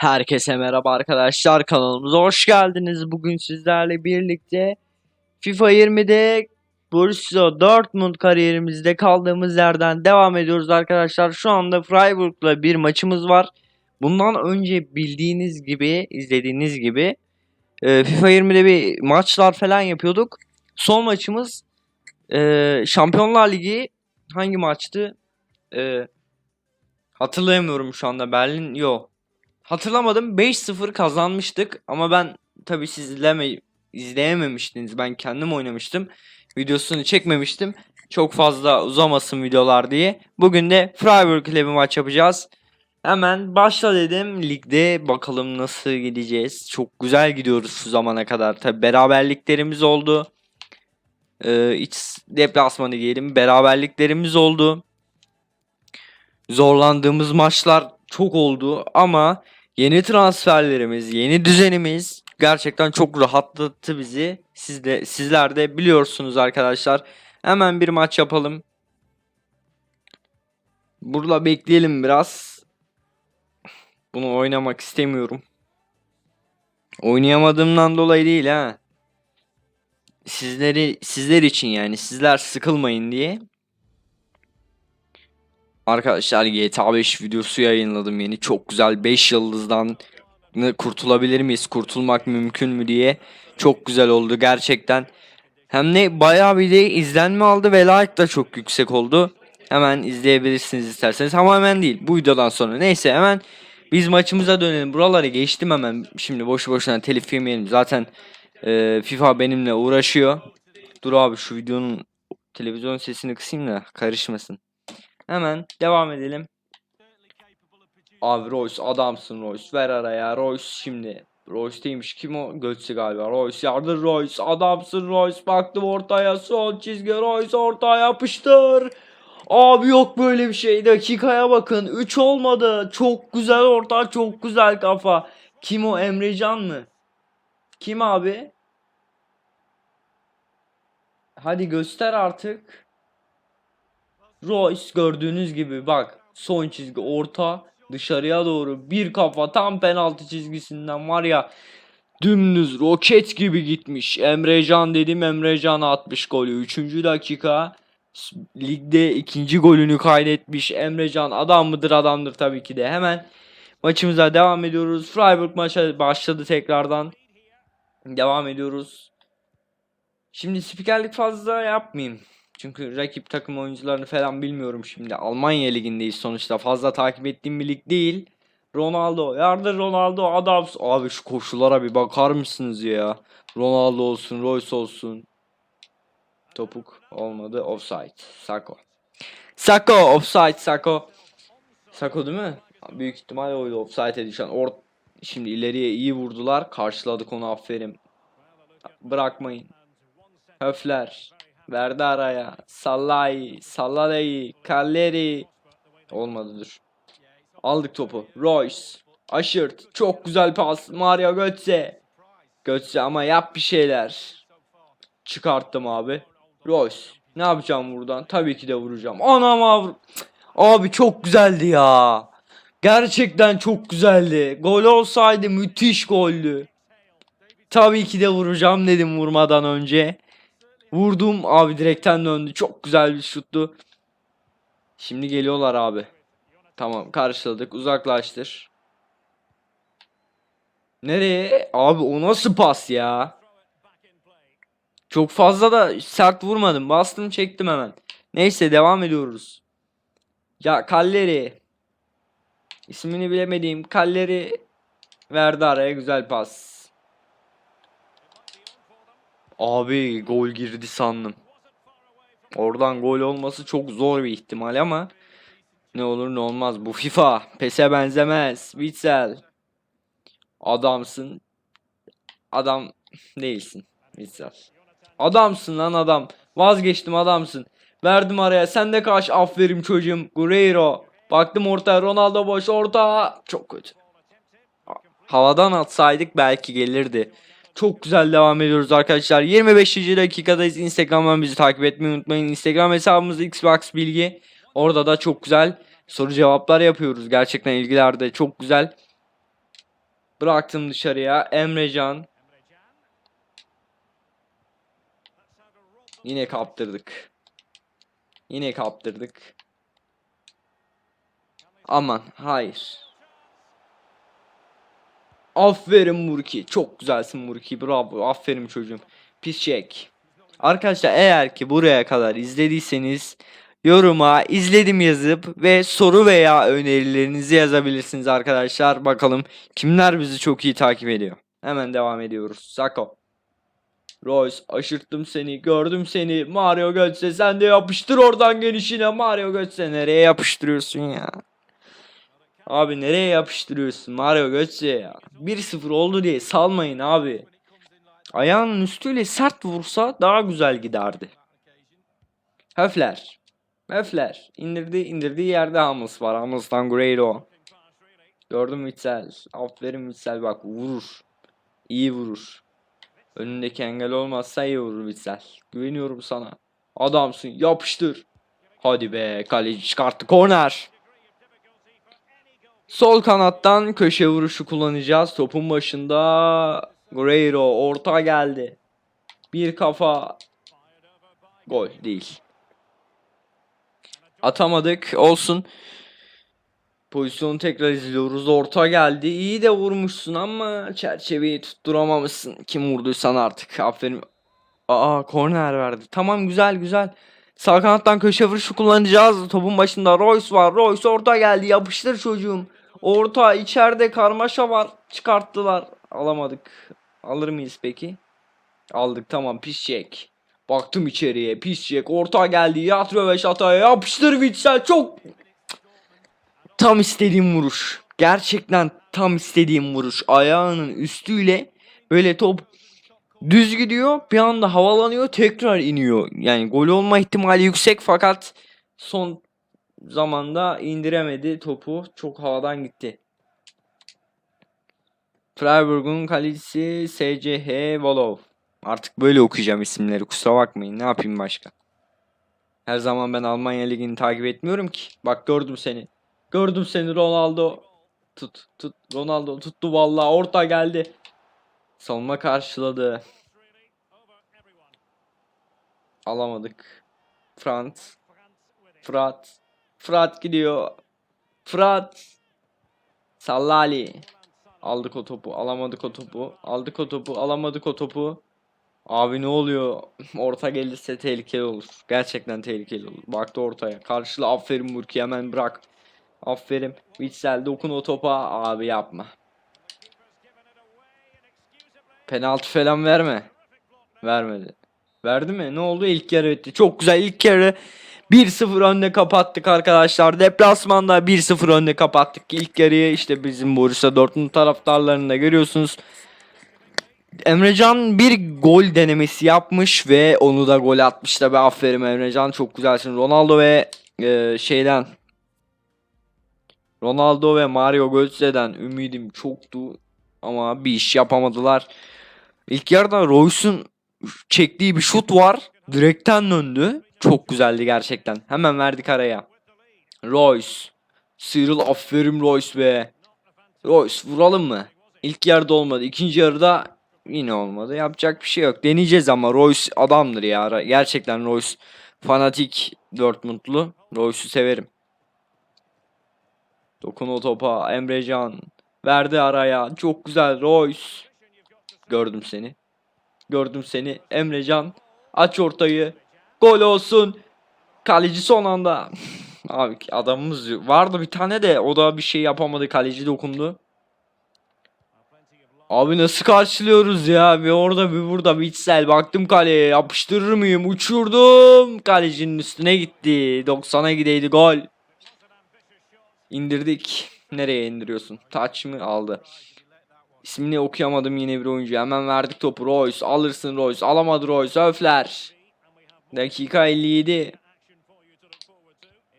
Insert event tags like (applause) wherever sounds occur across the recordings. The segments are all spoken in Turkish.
Herkese merhaba arkadaşlar kanalımıza hoş geldiniz. Bugün sizlerle birlikte FIFA 20'de Borussia Dortmund kariyerimizde kaldığımız yerden devam ediyoruz arkadaşlar. Şu anda Freiburg'la bir maçımız var. Bundan önce bildiğiniz gibi, izlediğiniz gibi e, FIFA 20'de bir maçlar falan yapıyorduk. Son maçımız e, Şampiyonlar Ligi hangi maçtı? E, hatırlayamıyorum şu anda. Berlin yok. Hatırlamadım 5-0 kazanmıştık ama ben tabi siz izleme, izleyememiştiniz. Ben kendim oynamıştım. Videosunu çekmemiştim. Çok fazla uzamasın videolar diye. Bugün de Freiburg ile bir maç yapacağız. Hemen başla dedim. Ligde bakalım nasıl gideceğiz. Çok güzel gidiyoruz şu zamana kadar. Tabi beraberliklerimiz oldu. Ee, iç deplasmanı diyelim. Beraberliklerimiz oldu. Zorlandığımız maçlar çok oldu ama yeni transferlerimiz, yeni düzenimiz gerçekten çok rahatlattı bizi. Siz de sizler de biliyorsunuz arkadaşlar. Hemen bir maç yapalım. Burada bekleyelim biraz. Bunu oynamak istemiyorum. Oynayamadığımdan dolayı değil ha. Sizleri sizler için yani sizler sıkılmayın diye. Arkadaşlar GTA 5 videosu yayınladım yeni. Çok güzel 5 yıldızdan kurtulabilir miyiz? Kurtulmak mümkün mü diye. Çok güzel oldu gerçekten. Hem de bayağı bir de izlenme aldı ve like da çok yüksek oldu. Hemen izleyebilirsiniz isterseniz ama hemen değil bu videodan sonra. Neyse hemen biz maçımıza dönelim. Buraları geçtim hemen. Şimdi boşu boşuna telif yemeyelim. Zaten e, FIFA benimle uğraşıyor. Dur abi şu videonun televizyon sesini kısayım da karışmasın. Hemen devam edelim. Abi Royce adamsın Royce. Ver araya Royce şimdi. Royce değilmiş. Kim o? Götze galiba. Royce yardır Royce. Adamsın Royce. Baktım ortaya. Son çizgi Royce ortaya yapıştır. Abi yok böyle bir şey. Dakikaya bakın. 3 olmadı. Çok güzel orta. Çok güzel kafa. Kim o? Emrecan mı? Kim abi? Hadi göster artık. Royce gördüğünüz gibi bak son çizgi orta dışarıya doğru bir kafa tam penaltı çizgisinden var ya dümdüz roket gibi gitmiş. Emrecan dedim Emrecan atmış golü 3. dakika ligde ikinci golünü kaydetmiş Emrecan adam mıdır adamdır tabii ki de hemen maçımıza devam ediyoruz. Freiburg maça başladı tekrardan. Devam ediyoruz. Şimdi spikerlik fazla yapmayayım. Çünkü rakip takım oyuncularını falan bilmiyorum şimdi. Almanya ligindeyiz sonuçta. Fazla takip ettiğim bir lig değil. Ronaldo. Yardır Ronaldo. Adams. Abi şu koşulara bir bakar mısınız ya? Ronaldo olsun. Royce olsun. Topuk olmadı. Offside. Sako. Sako. Offside. Sako. Sako değil mi? Büyük ihtimalle oydu. Offside'e düşen. Or Şimdi ileriye iyi vurdular. Karşıladık onu aferin. Bırakmayın. Höfler. Verdi araya. Sallay. Sallalay. Kalleri. Olmadı dur. Aldık topu. Royce. Aşırt. Çok güzel pas. Mario Götze. Götze ama yap bir şeyler. Çıkarttım abi. Royce. Ne yapacağım buradan? Tabii ki de vuracağım. Anam avr... Abi çok güzeldi ya. Gerçekten çok güzeldi. Gol olsaydı müthiş goldü. Tabii ki de vuracağım dedim vurmadan önce. Vurdum abi direkten döndü. Çok güzel bir şuttu. Şimdi geliyorlar abi. Tamam karşıladık. Uzaklaştır. Nereye? Abi o nasıl pas ya? Çok fazla da sert vurmadım. Bastım çektim hemen. Neyse devam ediyoruz. Ya Kalleri. İsmini bilemediğim Kalleri verdi araya güzel pas. Abi gol girdi sandım. Oradan gol olması çok zor bir ihtimal ama ne olur ne olmaz. Bu FIFA. PES'e benzemez. Witsel. Adamsın. Adam değilsin. Witsel. Adamsın lan adam. Vazgeçtim adamsın. Verdim araya. Sen de kaç. Aferin çocuğum. Guerreiro. Baktım ortaya. Ronaldo boş. Orta. Çok kötü. Havadan atsaydık belki gelirdi. Çok güzel devam ediyoruz arkadaşlar. 25. dakikadayız. Instagram'dan bizi takip etmeyi unutmayın. Instagram hesabımız Xbox Bilgi. Orada da çok güzel soru cevaplar yapıyoruz. Gerçekten ilgiler de çok güzel. Bıraktım dışarıya. Emrecan. Yine kaptırdık. Yine kaptırdık. Aman hayır. Aferin Murki. Çok güzelsin Murki. Bravo. Aferin çocuğum. Pis çek. Arkadaşlar eğer ki buraya kadar izlediyseniz yoruma izledim yazıp ve soru veya önerilerinizi yazabilirsiniz arkadaşlar. Bakalım kimler bizi çok iyi takip ediyor. Hemen devam ediyoruz. Sako. Royce aşırttım seni gördüm seni Mario Götze sen de yapıştır oradan genişine Mario Götze nereye yapıştırıyorsun ya Abi nereye yapıştırıyorsun? Mario Götze ya. 1-0 oldu diye salmayın abi. Ayağının üstüyle sert vursa daha güzel giderdi. Höfler. Höfler. İndirdi indirdiği yerde Hamels var. Hamels'tan Guerrero Gördün mü Witsel Aferin Witsel bak vurur. İyi vurur. Önündeki engel olmazsa iyi vurur Witsel. Güveniyorum sana. Adamsın. Yapıştır. Hadi be. Kaleci çıkarttı. Korner. Sol kanattan köşe vuruşu kullanacağız. Topun başında Guerrero orta geldi. Bir kafa gol değil. Atamadık olsun. Pozisyonu tekrar izliyoruz. Orta geldi. İyi de vurmuşsun ama çerçeveyi tutturamamışsın. Kim vurduysan artık. Aferin. Aa korner verdi. Tamam güzel güzel. Sağ kanattan köşe vuruşu kullanacağız. Topun başında Royce var. Royce orta geldi. Yapıştır çocuğum. Orta içeride karmaşa var. Çıkarttılar. Alamadık. Alır mıyız peki? Aldık tamam pis çek. Baktım içeriye pis çek. Orta geldi. Yatro ve şataya yapıştır Witsel. Çok Tam istediğim vuruş. Gerçekten tam istediğim vuruş. Ayağının üstüyle böyle top düz gidiyor. Bir anda havalanıyor tekrar iniyor. Yani gol olma ihtimali yüksek fakat son zamanda indiremedi topu. Çok havadan gitti. Freiburg'un kalecisi SCH Volov. Artık böyle okuyacağım isimleri kusura bakmayın. Ne yapayım başka? Her zaman ben Almanya Ligi'ni takip etmiyorum ki. Bak gördüm seni. Gördüm seni Ronaldo. Tut tut Ronaldo tuttu vallahi orta geldi. Savunma karşıladı. Alamadık. Frant. Fırat. Fırat gidiyor. Fırat. Sallali. Aldık o topu. Alamadık o topu. Aldık o topu. Alamadık o topu. Abi ne oluyor? (laughs) Orta gelirse tehlikeli olur. Gerçekten tehlikeli olur. Baktı ortaya. Karşıla aferin Burki hemen bırak. Aferin. Witsel dokun o topa. Abi yapma. Penaltı falan verme. Vermedi. Verdi mi? Ne oldu? İlk yarı bitti. Çok güzel ilk yarı. 1-0 önde kapattık arkadaşlar. Deplasmanda 1-0 önde kapattık. İlk yarıyı işte bizim Borussia Dortmund taraftarlarını da görüyorsunuz. Emrecan bir gol denemesi yapmış ve onu da gol atmış tabi aferin Emrecan çok güzelsin. Ronaldo ve e, şeyden Ronaldo ve Mario Götze'den ümidim çoktu ama bir iş yapamadılar. İlk yarıda Royce'un çektiği bir şut var. Direkten döndü. Çok güzeldi gerçekten. Hemen verdik araya. Royce. Cyril aferin Royce be. Royce vuralım mı? İlk yarıda olmadı. İkinci yarıda yine olmadı. Yapacak bir şey yok. Deneyeceğiz ama Royce adamdır ya. Gerçekten Royce fanatik Dortmundlu. Royce'u severim. Dokun o topa Emrecan. Verdi araya. Çok güzel Royce. Gördüm seni. Gördüm seni. Emrecan. Aç ortayı. Gol olsun. Kaleci son anda. (laughs) Abi adamımız vardı bir tane de o da bir şey yapamadı. Kaleci dokundu. Abi nasıl karşılıyoruz ya? Bir orada bir burada bir içsel. Baktım kaleye yapıştırır mıyım? Uçurdum. Kalecinin üstüne gitti. 90'a gideydi gol. İndirdik. Nereye indiriyorsun? Touch mı aldı? İsmini okuyamadım yine bir oyuncu. Hemen verdik topu Royce. Alırsın Royce. Alamadı Royce. Öfler. Dakika 57.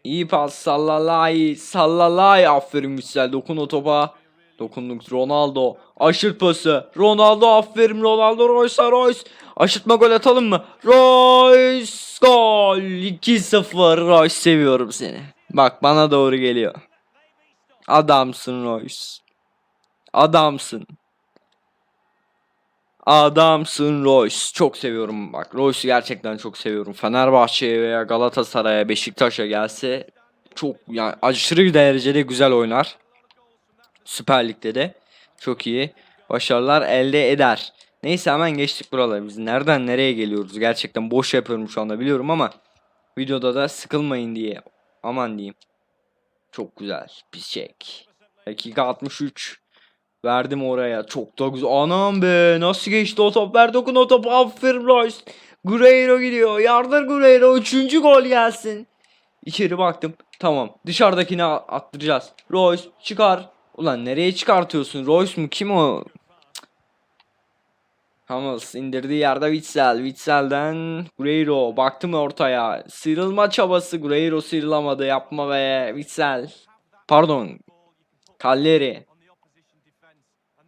İyi pas. Sallalay. Sallalay. Aferin güzel. Dokun o topa. Dokunduk Ronaldo. Aşırt pası. Ronaldo aferin Ronaldo Royce'a Royce. Aşırtma gol atalım mı? Royce gol. 2-0 Royce seviyorum seni. Bak bana doğru geliyor. Adamsın Royce. Adamsın. Adamsın Royce. Çok seviyorum bak. Royce'u gerçekten çok seviyorum. Fenerbahçe'ye veya Galatasaray'a, Beşiktaş'a gelse çok yani aşırı derecede güzel oynar. Süper Lig'de de çok iyi başarılar elde eder. Neyse hemen geçtik buraları. Biz nereden nereye geliyoruz? Gerçekten boş yapıyorum şu anda biliyorum ama videoda da sıkılmayın diye aman diyeyim. Çok güzel. Pis çek. Dakika 63. Verdim oraya. Çok da güzel. Anam be. Nasıl geçti o top? Ver dokun o topu. Aferin Royce. Guerreiro gidiyor. Yardır Guerreiro. Üçüncü gol gelsin. İçeri baktım. Tamam. Dışarıdakini attıracağız. Royce çıkar. Ulan nereye çıkartıyorsun? Royce mu? Kim o? Cık. Hummels indirdiği yerde Witsel. Witsel'den Guerreiro. Baktım ortaya. Sıyrılma çabası. Guerreiro sıyrılamadı. Yapma be. Witsel. Pardon. Kalleri.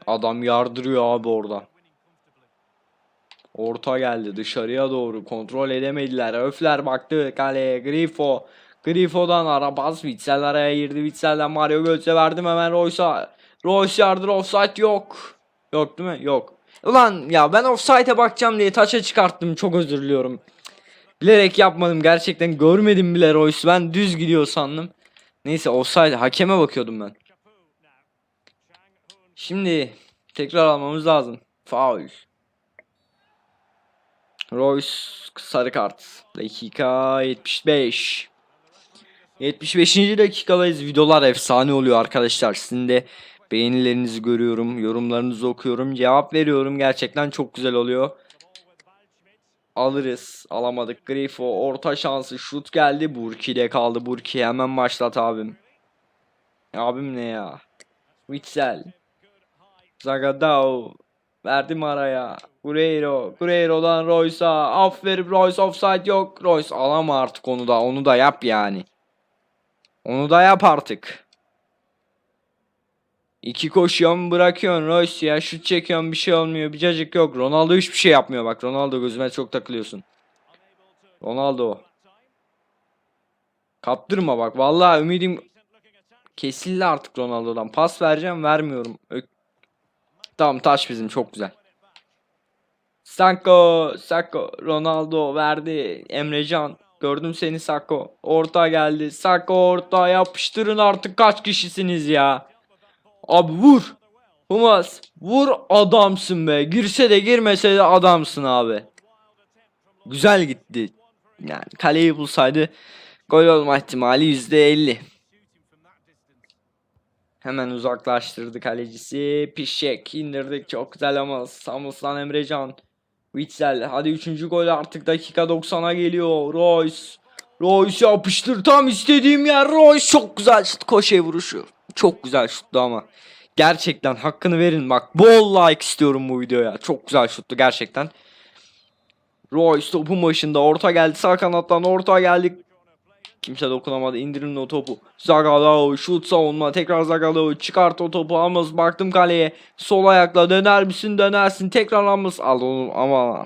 Adam yardırıyor abi orada. Orta geldi dışarıya doğru kontrol edemediler. Öfler baktı kaleye Grifo. Grifo'dan Arabaz Witsel araya girdi. Witsel'den Mario Götze verdim hemen Royce'a. Royce yardır offside yok. Yok değil mi? Yok. Ulan ya ben offside'e bakacağım diye taça çıkarttım. Çok özür diliyorum. Bilerek yapmadım. Gerçekten görmedim bile Royce. Ben düz gidiyor sandım. Neyse offside hakeme bakıyordum ben. Şimdi tekrar almamız lazım. Faul. Royce sarı kart. Dakika 75. 75. dakikadayız. Videolar efsane oluyor arkadaşlar. Sizin de beğenilerinizi görüyorum. Yorumlarınızı okuyorum. Cevap veriyorum. Gerçekten çok güzel oluyor. Alırız. Alamadık. Grifo orta şansı. Şut geldi. Burki'de kaldı. Burki hemen başlat abim. Abim ne ya? Witsel. Zagadao. Verdim araya. Guerreiro. Guerreiro'dan Royce'a. Aferin Royce offside yok. Royce alama artık onu da. Onu da yap yani. Onu da yap artık. İki koşuyorum bırakıyorsun Royce ya. Şut çekiyorsun bir şey olmuyor. Bir cacık yok. Ronaldo hiçbir şey yapmıyor bak. Ronaldo gözüme çok takılıyorsun. Ronaldo. Kaptırma bak. Vallahi ümidim kesildi artık Ronaldo'dan. Pas vereceğim vermiyorum. Ö- Tamam taş bizim çok güzel. Sako, Sako, Ronaldo verdi. Emrecan, gördüm seni Sako. Orta geldi. Sako orta yapıştırın artık kaç kişisiniz ya. Abi vur. Humas, vur adamsın be. Girse de girmese de adamsın abi. Güzel gitti. Yani kaleyi bulsaydı gol olma ihtimali %50. Hemen uzaklaştırdı kalecisi. Pişek indirdik çok güzel ama Samus'tan Emrecan. Witsel hadi 3. gol artık dakika 90'a geliyor. Royce. Royce yapıştır tam istediğim yer. Royce çok güzel şut koşe vuruşu. Çok güzel şuttu ama. Gerçekten hakkını verin bak. Bol like istiyorum bu videoya. Çok güzel şuttu gerçekten. Royce topun başında orta geldi sağ kanattan orta geldi. Kimse dokunamadı. İndirin o topu. Zagalao şut savunma. Tekrar Zagalao çıkart o topu. Amos baktım kaleye. Sol ayakla döner misin dönersin. Tekrar Amos al onu ama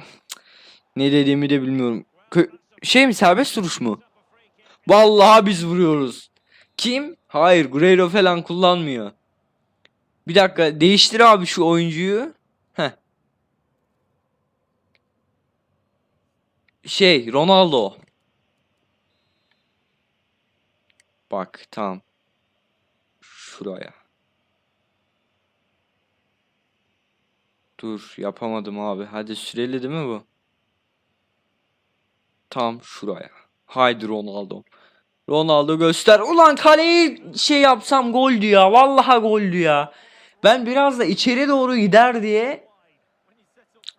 ne dediğimi de bilmiyorum. Kö- şey mi serbest vuruş mu? Vallahi biz vuruyoruz. Kim? Hayır Guerreiro falan kullanmıyor. Bir dakika değiştir abi şu oyuncuyu. Heh. Şey Ronaldo. Bak tamam. Şuraya. Dur yapamadım abi. Hadi süreli değil mi bu? Tam şuraya. Haydi Ronaldo. Ronaldo göster. Ulan kaleyi şey yapsam goldü ya. Vallahi goldü ya. Ben biraz da içeri doğru gider diye.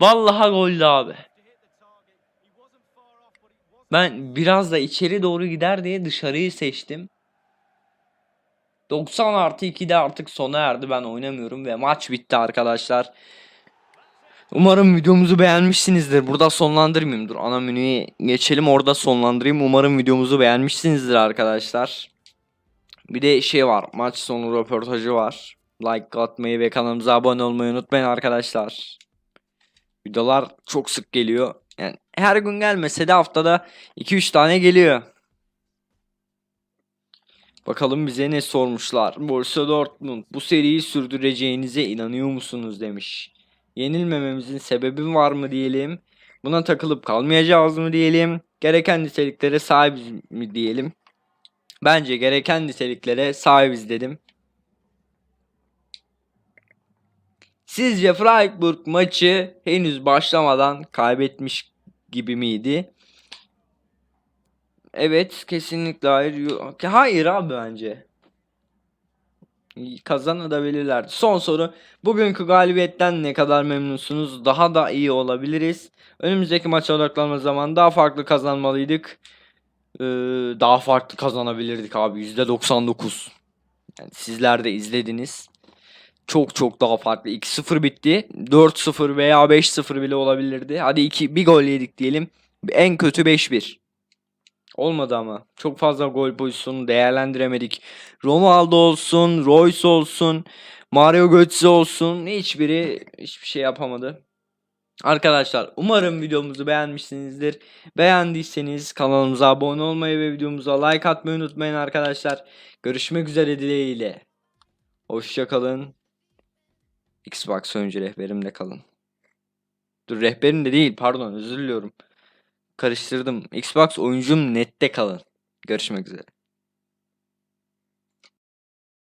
Vallahi goldü abi. Ben biraz da içeri doğru gider diye dışarıyı seçtim. 90 artı 2'de artık sona erdi. Ben oynamıyorum ve maç bitti arkadaşlar. Umarım videomuzu beğenmişsinizdir. Burada sonlandırmayayım. Dur ana menüye geçelim orada sonlandırayım. Umarım videomuzu beğenmişsinizdir arkadaşlar. Bir de şey var. Maç sonu röportajı var. Like atmayı ve kanalımıza abone olmayı unutmayın arkadaşlar. Videolar çok sık geliyor. Yani her gün gelmese de haftada 2-3 tane geliyor. Bakalım bize ne sormuşlar. Borussia Dortmund bu seriyi sürdüreceğinize inanıyor musunuz demiş. Yenilmememizin sebebi var mı diyelim. Buna takılıp kalmayacağız mı diyelim. Gereken niteliklere sahibiz mi diyelim. Bence gereken niteliklere sahibiz dedim. Sizce Freiburg maçı henüz başlamadan kaybetmiş gibi miydi? Evet, kesinlikle hayır. Hayır abi bence. Kazanabilirlerdi. Son soru. Bugünkü galibiyetten ne kadar memnunsunuz? Daha da iyi olabiliriz. Önümüzdeki maça odaklanma zaman daha farklı kazanmalıydık. Ee, daha farklı kazanabilirdik abi. %99. Yani sizler de izlediniz. Çok çok daha farklı. 2-0 bitti. 4-0 veya 5-0 bile olabilirdi. Hadi 2 bir gol yedik diyelim. En kötü 5-1. Olmadı ama. Çok fazla gol pozisyonu değerlendiremedik. Ronaldo olsun, Royce olsun, Mario Götze olsun. Hiçbiri hiçbir şey yapamadı. Arkadaşlar umarım videomuzu beğenmişsinizdir. Beğendiyseniz kanalımıza abone olmayı ve videomuza like atmayı unutmayın arkadaşlar. Görüşmek üzere dileğiyle. Hoşçakalın. Xbox oyuncu rehberimde kalın. Dur rehberim de değil pardon özür diliyorum. Karıştırdım. Xbox oyuncum nette kalın. Görüşmek üzere.